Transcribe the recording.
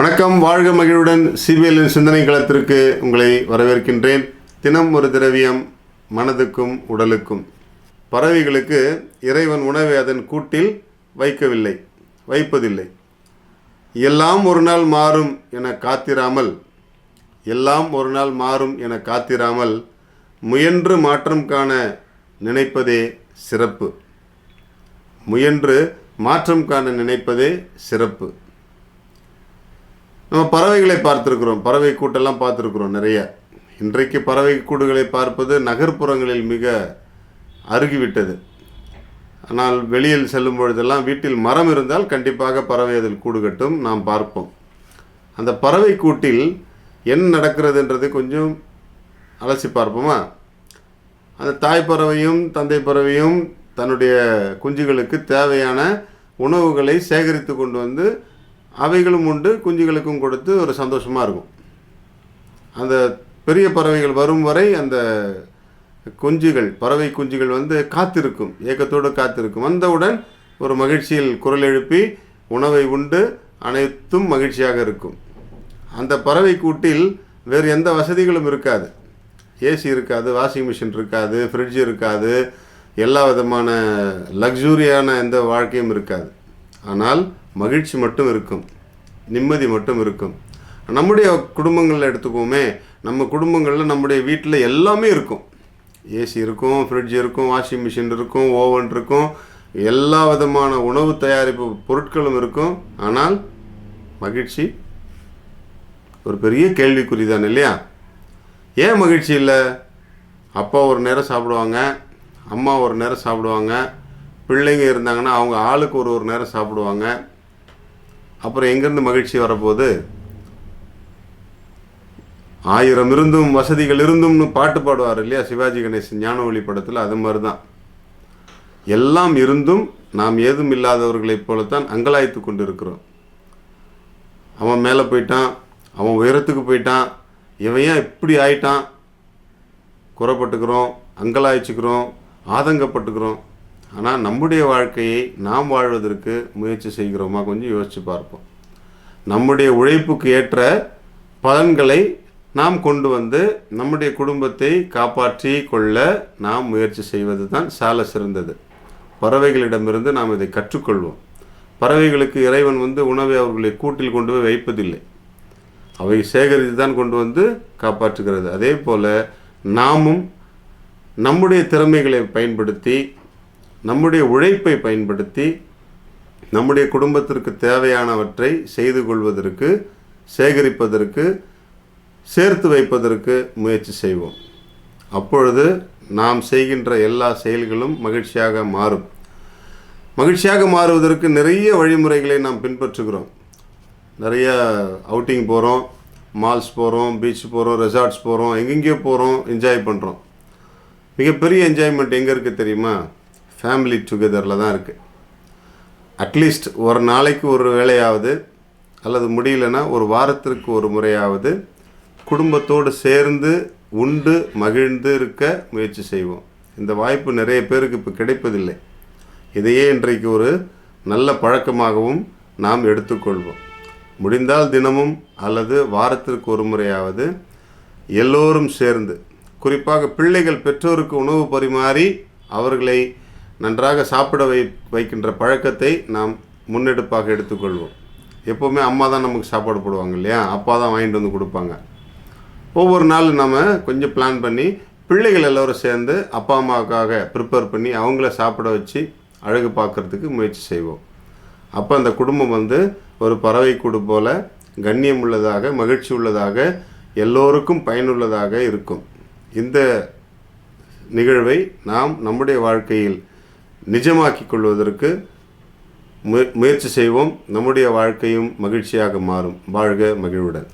வணக்கம். வாழ்க மகிழ்வுடன் சிபிஎல்லின் சிந்தனை களத்திற்கு உங்களை வரவேற்கின்றேன். தினம் ஒரு திரவியம் மனதுக்கும் உடலுக்கும். பறவைகளுக்கு இறைவன் உணவை அதன் கூட்டில் வைக்கவில்லை வைப்பதில்லை. எல்லாம் ஒரு நாள் மாறும் என காத்திராமல் எல்லாம் ஒரு நாள் மாறும் என காத்திராமல் முயன்று மாற்றம் காண நினைப்பதே சிறப்பு. முயன்று மாற்றம் காண நினைப்பதே சிறப்பு. நம்ம பறவைகளை பார்த்துருக்குறோம். பறவை கூட்டெல்லாம் பார்த்துருக்குறோம் நிறைய. இன்றைக்கு பறவை கூடுகளை பார்ப்பது நகர்ப்புறங்களில் மிக அருகிவிட்டது. ஆனால் வெளியில் செல்லும் பொழுதெல்லாம் வீட்டில் மரம் இருந்தால் கண்டிப்பாக பறவை அதில் கூடு கட்டும் நாம் பார்ப்போம். அந்த பறவை கூட்டில் என்ன நடக்கிறதுன்றது கொஞ்சம் அலசி பார்ப்போமா? அந்த தாய் பறவையும் தந்தை பறவையும் தன்னுடைய குஞ்சுகளுக்கு தேவையான உணவுகளை சேகரித்து கொண்டு வந்து அவைகளும் உண்டு குஞ்சுகளுக்கும் கொடுத்து ஒரு சந்தோஷமாக இருக்கும். அந்த பெரிய பறவைகள் வரும் வரை அந்த குஞ்சுகள் பறவை குஞ்சுகள் வந்து காத்திருக்கும் ஏக்கத்தோடு காத்திருக்கும். வந்தவுடன் ஒரு மகிழ்ச்சியில் குரல் எழுப்பி உணவை உண்டு அனைத்தும் மகிழ்ச்சியாக இருக்கும். அந்த பறவை கூட்டில் வேறு எந்த வசதிகளும் இருக்காது. ஏசி இருக்காது வாஷிங் மிஷின் இருக்காது ஃப்ரிட்ஜ் இருக்காது எல்லா விதமான லக்ஸூரியான எந்த வாழ்க்கையும் இருக்காது. ஆனால் மகிழ்ச்சி மட்டும் இருக்கும். நிம்மதி மட்டும் இருக்கும். நம்முடைய குடும்பங்களில் எடுத்துக்கோமே நம்ம குடும்பங்களில் நம்முடைய வீட்டில் எல்லாமே இருக்கும். ஏசி இருக்கும் ஃப்ரிட்ஜ் இருக்கும் வாஷிங் மிஷின் இருக்கும் ஓவன் இருக்கும். எல்லா விதமான உணவு தயாரிப்பு பொருட்களும் இருக்கும். ஆனால் மகிழ்ச்சி ஒரு பெரிய கேள்விக்குறி தான் இல்லையா? ஏன் மகிழ்ச்சி இல்லை? அப்பா ஒரு நேரம் சாப்பிடுவாங்க அம்மா ஒரு நேரம் சாப்பிடுவாங்க பிள்ளைங்க இருந்தாங்கன்னா அவங்க ஆளுக்கு ஒரு ஒரு நேரம் சாப்பிடுவாங்க. அப்புறம் எங்கேருந்து மகிழ்ச்சி வரப்போகுது? ஆயிரம் இருந்தும் வசதிகள் இருந்தும்னு பாட்டு பாடுவார் இல்லையா சிவாஜி கணேசன் ஞான ஒளி படத்தில்? அது மாதிரி தான் எல்லாம் இருந்தும் நாம் ஏதும் இல்லாதவர்களைப் போலத்தான் அங்கலாய்த்து கொண்டு இருக்கிறோம் அவன் மேலே போயிட்டான் அவன் உயரத்துக்கு போயிட்டான் இவன் ஏன் இப்படி ஆயிட்டான்? குறப்பட்டுக்கிறோம் அங்கலாய்ச்சிக்கிறோம் ஆதங்கப்பட்டுக்கிறோம். ஆனால் நம்முடைய வாழ்க்கையை நாம் வாழ்வதற்கு முயற்சி செய்கிறோமா கொஞ்சம் யோசித்து பார்ப்போம். நம்முடைய உழைப்புக்கு ஏற்ற பலன்களை நாம் கொண்டு வந்து நம்முடைய குடும்பத்தை காப்பாற்றி கொள்ள நாம் முயற்சி செய்வது தான் சால சிறந்தது. பறவைகளிடமிருந்து நாம் இதை கற்றுக்கொள்வோம். பறவைகளுக்கு இறைவன் வந்து உணவை அவர்களை கூட்டில் கொண்டு போய் வைப்பதில்லை. அவை சேகரித்து தான் கொண்டு வந்து காப்பாற்றுகிறது. அதே போல் நாமும் நம்முடைய திறமைகளை பயன்படுத்தி நம்முடைய உழைப்பை பயன்படுத்தி நம்முடைய குடும்பத்திற்கு தேவையானவற்றை செய்து கொள்வதற்கு சேகரிப்பதற்கு சேர்த்து வைப்பதற்கு முயற்சி செய்வோம். அப்பொழுது நாம் செய்கின்ற எல்லா செயல்களும் மகிழ்ச்சியாக மாறும். மகிழ்ச்சியாக மாறுவதற்கு நிறைய வழிமுறைகளை நாம் பின்பற்றுகிறோம். நிறைய அவுட்டிங் போகிறோம் மால்ஸ் போகிறோம் பீச் போகிறோம் ரெசார்ட்ஸ் போகிறோம் எங்கெங்கேயோ போகிறோம் என்ஜாய் பண்ணுறோம் மிகப்பெரிய என்ஜாய்மெண்ட் எங்கே இருக்குது தெரியுமா? ஃபேமிலி டுகெதரில் தான் இருக்குது அட்லீஸ்ட் ஒரு நாளைக்கு ஒரு வேலையாவது அல்லது முடியலன்னா ஒரு வாரத்திற்கு ஒரு முறையாவது குடும்பத்தோடு சேர்ந்து உண்டு மகிழ்ந்து இருக்க முயற்சி செய்வோம். இந்த வாய்ப்பு நிறைய பேருக்கு இப்போ கிடைப்பதில்லை. இதையே இன்றைக்கு ஒரு நல்ல பழக்கமாகவும் நாம் எடுத்துக்கொள்வோம். முடிந்தால் தினமும் அல்லது வாரத்திற்கு ஒரு முறையாவது எல்லோரும் சேர்ந்து குறிப்பாக பிள்ளைகள் பெற்றோருக்கு உணவு பரிமாறி அவர்களை நன்றாக சாப்பிட வை வைக்கின்ற பழக்கத்தை நாம் முன்னெடுப்பாக எடுத்துக்கொள்வோம். எப்போவுமே அம்மா தான் நமக்கு சாப்பாடு போடுவாங்க இல்லையா? அப்பா தான் வாங்கிட்டு வந்து கொடுப்பாங்க. ஒவ்வொரு நாள் நம்ம கொஞ்சம் பிளான் பண்ணி பிள்ளைகள் எல்லோரும் சேர்ந்து அப்பா அம்மாவுக்காக ப்ரிப்பேர் பண்ணி அவங்கள சாப்பிட வச்சு அழகு பார்க்குறதுக்கு முயற்சி செய்வோம். அப்போ அந்த குடும்பம் வந்து ஒரு பறவை கூடு போல் கண்ணியம் உள்ளதாக மகிழ்ச்சி உள்ளதாக எல்லோருக்கும் பயனுள்ளதாக இருக்கும். இந்த நிகழ்வை நாம் நம்முடைய வாழ்க்கையில் நிஜமாக்கிக் கொள்வதற்கு முயற்சி செய்வோம். நம்முடைய வாழ்க்கையும் மகிழ்ச்சியாக மாறும். வாழ்க மகிழ்வுடன்.